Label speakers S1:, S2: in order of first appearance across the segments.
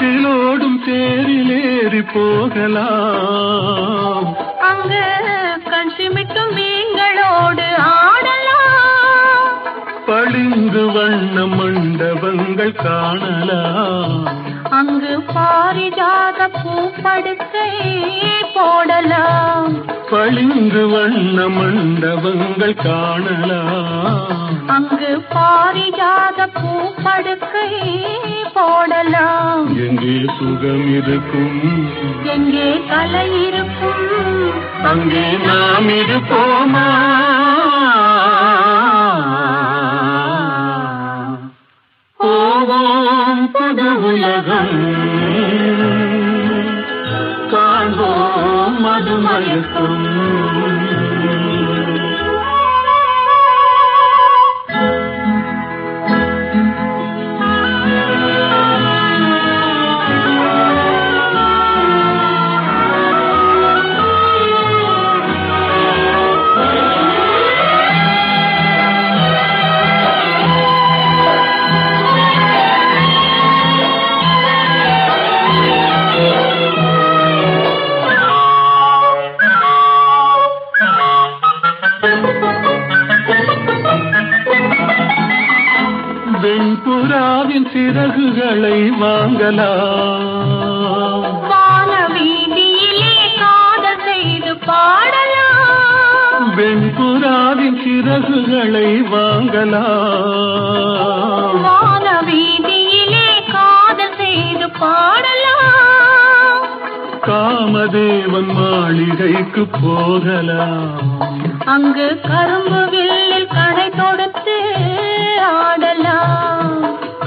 S1: காற்றிலோடும் தேரிலேறி போகலாம்.
S2: அங்கு கண் சிமிட்டும் மீன்களோடு ஆடலாம்.
S1: பளிங்கு வண்ண மண்டபங்கள் காணலாம்.
S2: அங்கு பாரிஜாத பூப்படுக்கை போடலாம்.
S1: பளிங்கு வண்ண மண்டபங்கள் காணலாம்.
S2: அங்கு பாரிஜாத பூப்படுக்கை போடலாம்.
S1: எங்கே சுகம் இருக்கும்?
S2: எங்கே கலை இருக்கும்?
S1: அங்கே நாம் இருப்போமா? போவோம் புது உலகம். மதுமயக்கம்
S2: அங்கு கரும்பு வில்லில் கடை தொடுத்து ஆடலாம்.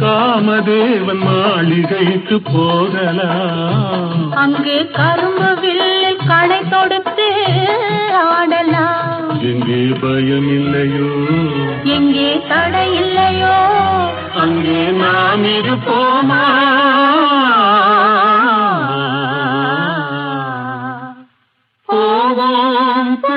S1: காமதேவன் மாளிகைக்கு போகலாம்.
S2: அங்கு கரும்பு வில்லில் கடை தொடுத்து ஆடலாம்.
S1: எங்கே பயம் இல்லையோ
S2: எங்கே தடை இல்லையோ
S1: அங்கே நாம் இருப்போமா?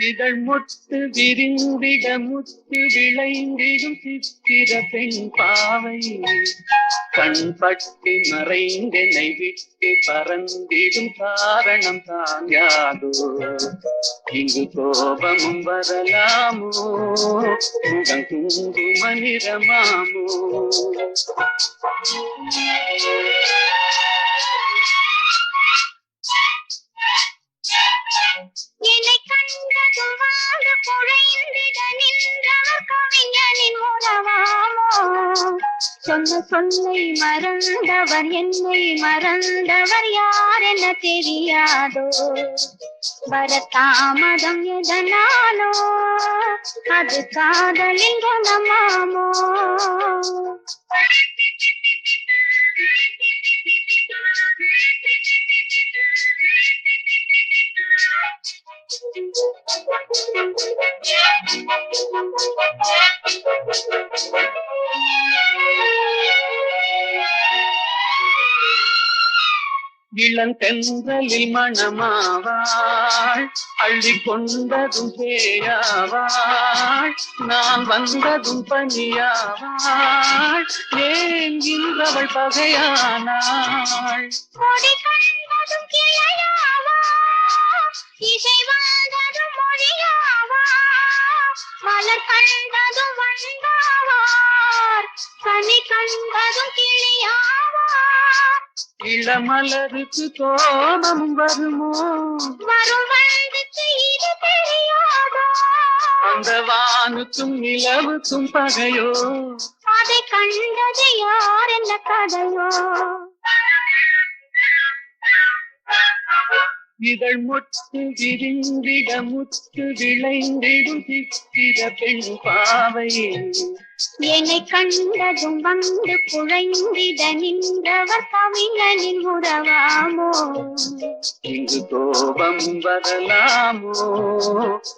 S1: இதழ் முத்து விரிந்திட முத்து விளைந்திடும் சித்திர பெண் பாவை கண்பட்டு மறைந்தனை விட்டு பறந்திடும் காரணம் தான் யாதோ. இங்கு கோபமும் வரலாமோ? முகம் குங்கும நிறமாமோ?
S3: சொன்ன சொல்லை மறந்தவர் என்னை மறந்தவர் யார் என தெரியாதோ? வர தாமதம் எதனாலோ? அது காதலின்
S4: இளந்தென்றலில் மணமாவாள் அள்ளி கொண்டதும் பேயாவாள் நான் வந்ததும் பணியாவாள் ஏன் இன்றவள் பகையானாள்?
S3: கண்டதும் கிளையாவா இசை வந்ததும் மொழியாவா மலர் கண்டதும் வந்தாவார் கனி கண்டதும் கிளியாவா
S4: இளமலருக்கு கோபம் வருமோ
S3: வரும் வந்தது இது தெரியாதோ
S4: அந்த வானுக்கும் நிலவுக்கும் பகையோ
S3: அதை கண்டது யார் என்ன கதையோ
S4: இதழ் முட்டு விரிந்திட முத்து விளைந்திடும் சித்திர பெண் பாவை
S3: என்னை கண்டதும் வந்து குழைந்திட நின்றவர் கவிஞனின் உறவாமோ?
S4: இங்கு கோபம் வரலாமோ?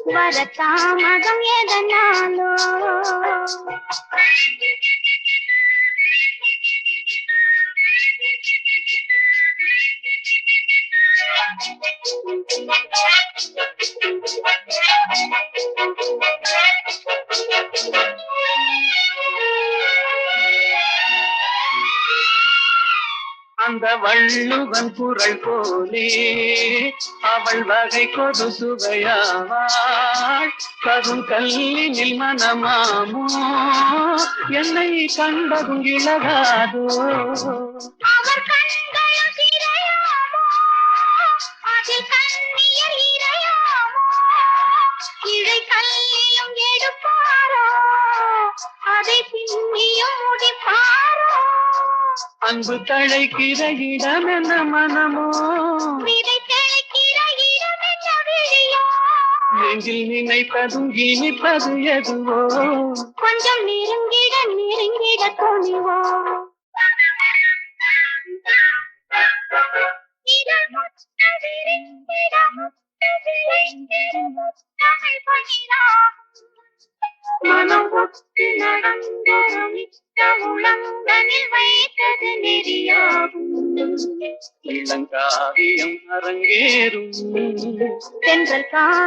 S3: வரதாமதம் எதனாலோ?
S4: அந்த வள்ளுவன் குரல் போலே அவள் வகை கொடு சுவையாவாள். கரும் கல்லினில் மனமாமோ? என்னை கண்டதும் இழகாதோ
S3: அவர் கண்களும் கல்லிலும் எடுப்பாரோ? அதை பின்னியும் முடிப்பாரோ?
S4: அன்பு தழைக்கிற இடம் என்ன மனமோ?
S3: விதை தெளிக்கிற இடம் என்ன விழியோ
S4: நெஞ்சில் நினைப்பதும் இனிப்பது எதுவோ?
S3: கொஞ்சம் நெருங்கிட நெருங்கிட துணிவோ தென்றல் காதினில்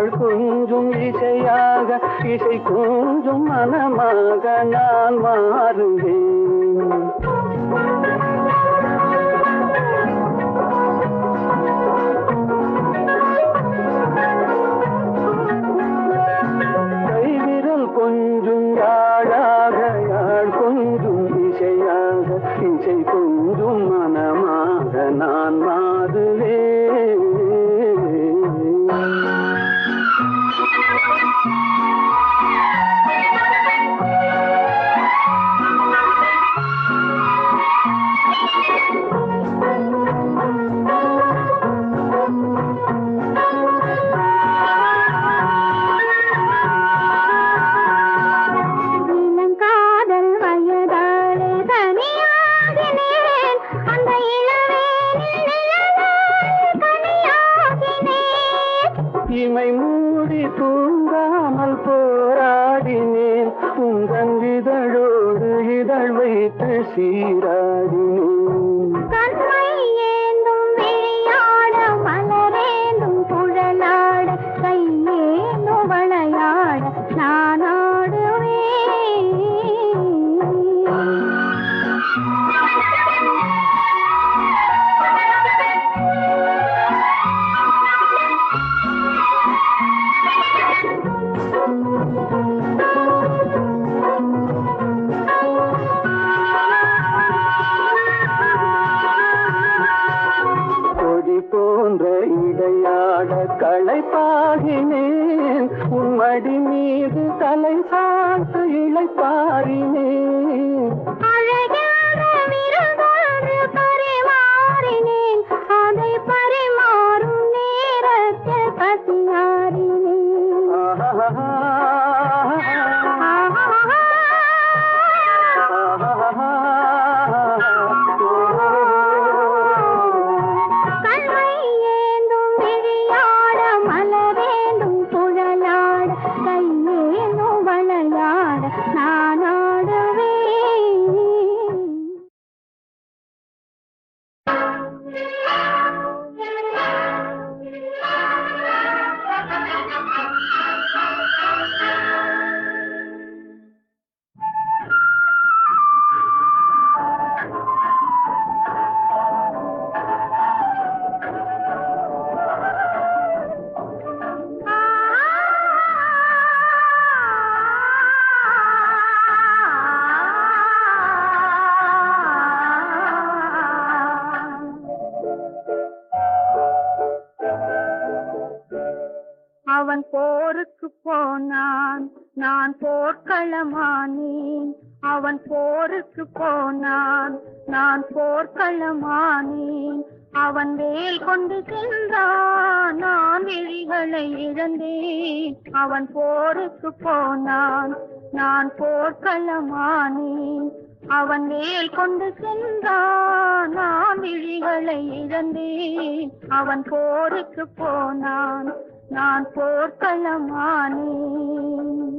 S4: அவள் கொஞ்சும் இசையாக இசை கொஞ்சும் மனமாக நான் மாறுவேன்.
S3: வினை போருக்கு போனான். நான் போர்க்களமானேன். அவன் வேல் கொண்டு சென்றான். நான் விழிகளை இழந்தேன். அவன் போருக்கு போனான். நான் போர்க்களமானேன். அவன் வேல் கொண்டு சென்றான். நான் விழிகளை இழந்தேன். அவன் போருக்கு போனான். நான் போர்க்களமானேன்.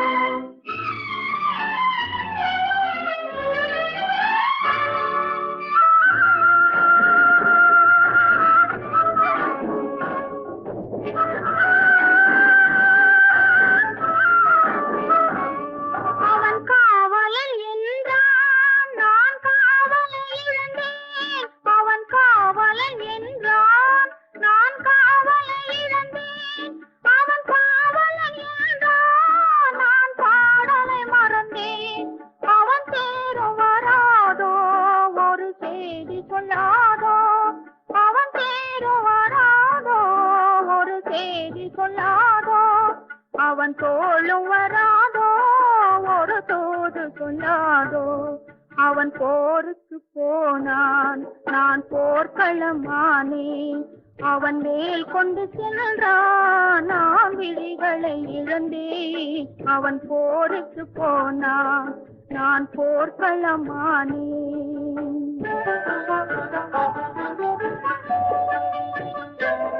S3: நான் போர்க்களமானேன்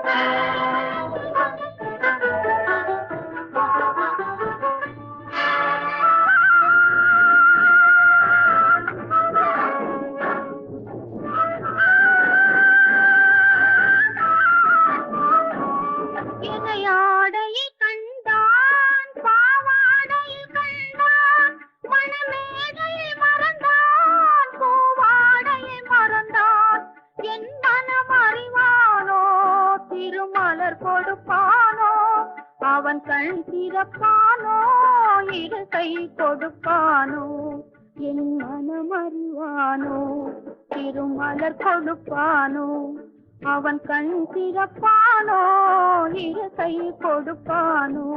S3: இணையாடையில் கண் திறப்பானோ இரு கை கொடுப்பானோ என் மனம் அறிவானோ திருமலர் கொடுப்பானோ அவன் கண் திறப்பானோ இரு கை கொடுப்பானோ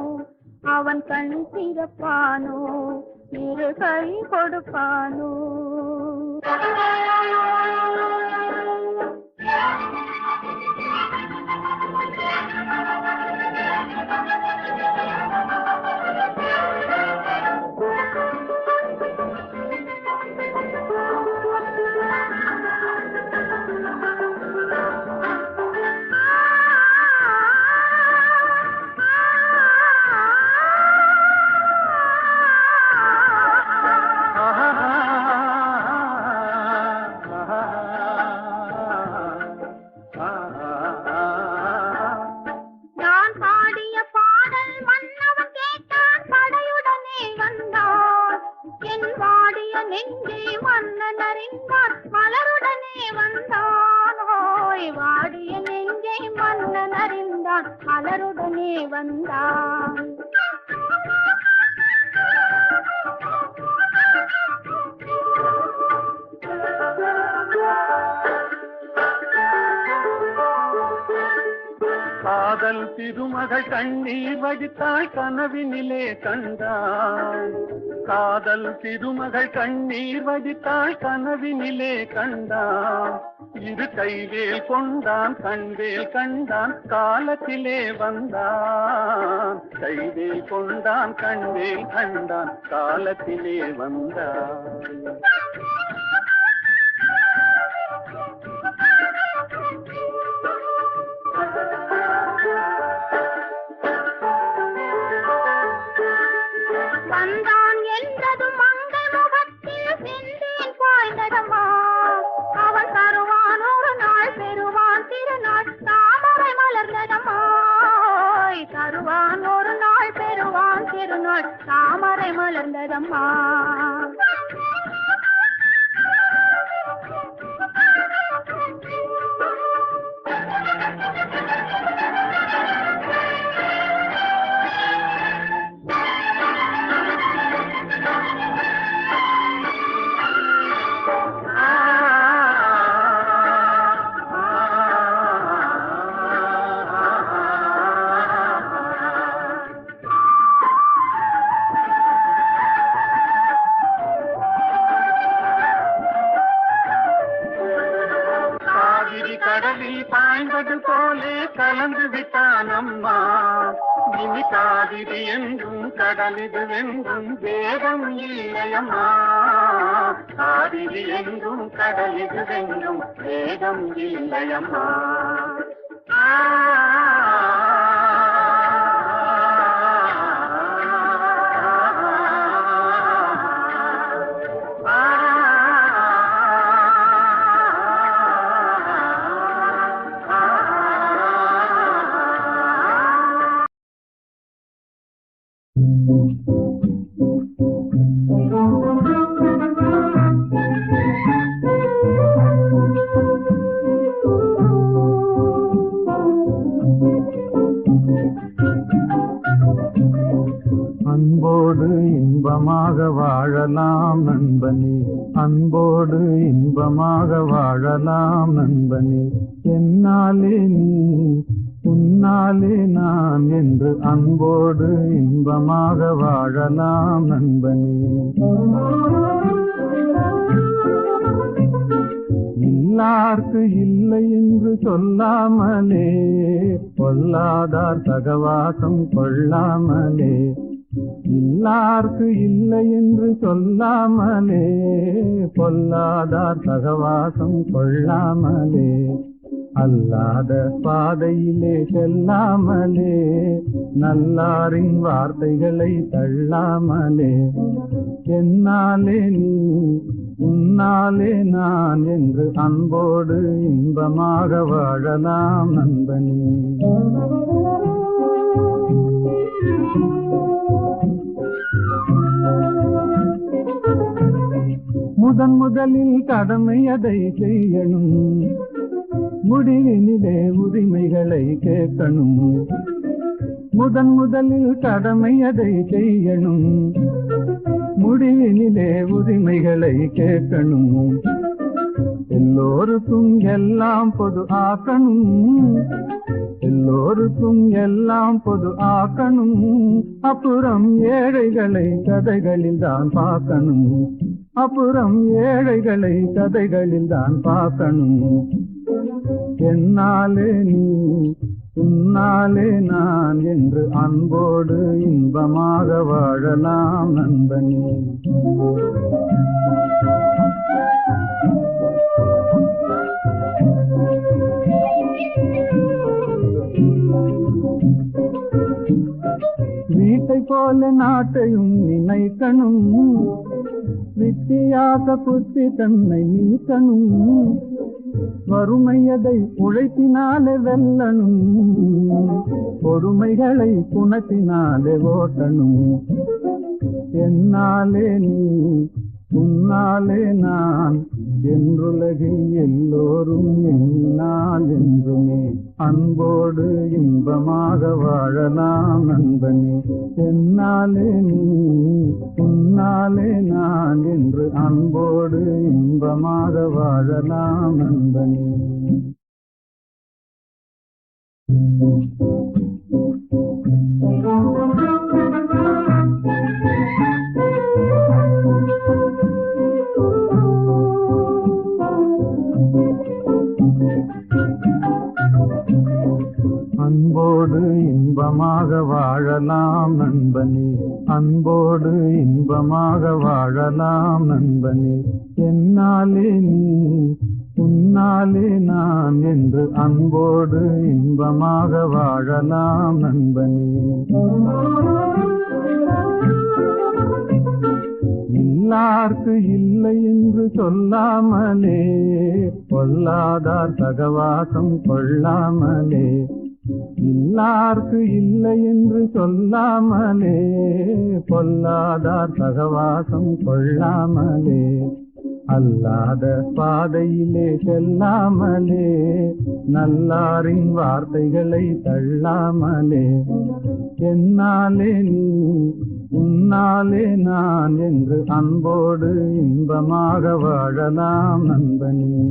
S3: அவன் கண் திறப்பானோ இரு கை கொடுப்பானோ.
S4: கனவினிலே கண்டான் காதல் திருமகள் கண்ணீர் வடித்தாள் கனவினிலே கண்டான் இரு கைவேல் கொண்டான் கண்வேல் கண்டான் காலத்திலே வந்தான். கைவேல் கொண்டான் கண்வேல் கண்டான் காலத்திலே வந்தான்.
S3: மலர்ந்ததம்மா
S4: இல்லையம்மா காவிரி என்றும் கடலிது வென்றும் வேதம் இல்லையம்மா
S5: நாளே நான் என்று அன்போடு இன்பமாக வாழலாம் நண்பனே. இல்லார்க்கு இல்லை என்று சொல்லாமலே பொல்லாதார் சகவாசம் கொள்ளாமலே. இல்லார்க்கு இல்லை என்று சொல்லாமலே பொல்லாதார் சகவாசம் கொள்ளாமலே. அல்லாத பாதையிலே செல்லாமலே நல்லாரின் வார்த்தைகளை தள்ளாமலே. என்னாலே நீ உன்னாலே நான் என்று அன்போடு இன்பமாக வாழலாம் நண்பனே. முதன் முதலில் கடமை அதை செய்யணும். முடிவினிலே உரிமைகளை கேட்கணும். முதன் முதலில் கடமை அதை செய்யணும். முடிவினிலே உரிமைகளை கேட்கணும். எல்லோருக்கும் எல்லாம் பொது ஆக்கணும். எல்லோருக்கும் எல்லாம் பொது ஆக்கணும். அப்புறம் ஏழைகளை கதைகளில் தான் பார்க்கணும். அப்புறம் ஏழைகளை கதைகளில் தான் பார்க்கணும். என்னாலே நீ உன்னாலே நான் என்று அன்போடு இன்பமாக வாழலாம் நண்பனே. வீட்டை போல நாட்டையும் நினைக்கணும் வித்தியாச புத்தி தன்னை நீக்கணும். வறுமையதை உழைப்பினாலே வெல்லணும். பொறுமைகளை குணத்தினாலே ஓட்டணும். என்னாலே நீ உன்னாலே நான் என்றுலகில் எல்லோரும் எண்ணினால் என்றுமே அன்போடு இன்பமாக வாழலாம் நண்பனே என்னாலே நீ உன்னாலே நான் என்று அன்போடு இன்பமாக வாழலாம் நண்பனே Thank you. அன்போடு இன்பமாக வாழலாம் நண்பனே. அன்போடு இன்பமாக வாழலாம் நண்பனே. என்னாலே நீ உன்னாலே நான் என்று அன்போடு இன்பமாக வாழலாம் நண்பனே. இல்லார்க்கு இல்லை என்று சொல்லாமலே பொல்லாதார் சகவாசம் கொள்ளாமலே இல்லார்க்கு இல்லை என்று சொல்லாமலே பொல்லாதார் சகவாசம் கொள்ளாமலே அல்லாத பாதையிலே செல்லாமலே நல்லாரின் வார்த்தைகளை தள்ளாமலே. என்னாலே நீ உன்னாலே நான் என்று அன்போடு இன்பமாக வாழலாம் நண்பனே.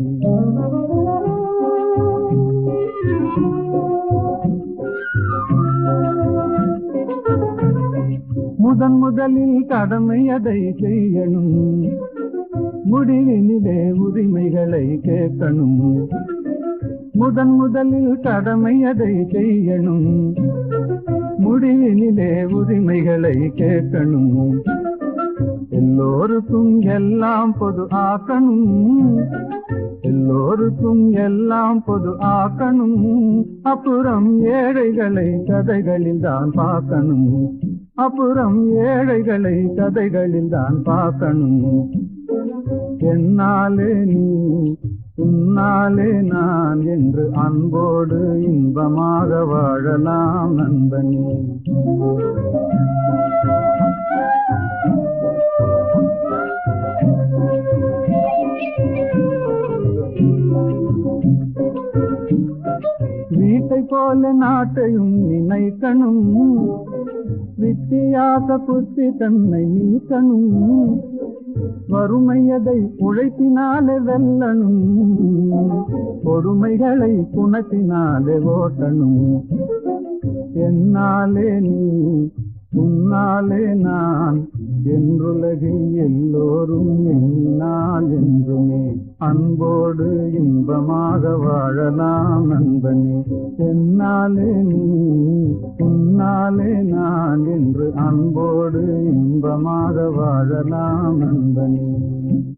S5: முதன் முதலில் கடமை அதை செய்யணும். முடிவினிலே உரிமைகளை கேட்கணும். முதன் முதலில் கடமை அதை செய்யணும். முடிவினிலே உரிமைகளை கேட்கணும். எல்லோருக்கும் எல்லாம் பொது ஆக்கணும். எல்லோருக்கும் எல்லாம் பொது ஆக்கணும். அப்புறம் ஏழைகளை கதைகளில் தான் பார்க்கணும். அப்புறம் ஏழைகளை கதைகளில் தான் பார்க்கணும். என்னாலே நீ உன்னாலே நான் என்று அன்போடு இன்பமாக வாழலாம் நண்பனே. போல நாட்டையும் நினைக்கணும். வித்தியாச புத்தி தன்னை நீக்கணும். வறுமையதை உழைப்பினாலே வெல்லணும். பொறுமைகளை குணத்தினாலே ஓட்டணும். என்னாலே நீ உன்னாலே நான் என்றுலகில் எல்லோரும் என்னால் என்றுமே. அன்போடு இன்பமாக வாழலாம் நண்பனே. என்னாலே நீ உன்னாலே நான் என்று அன்போடு இன்பமாக வாழலாம் நண்பனே.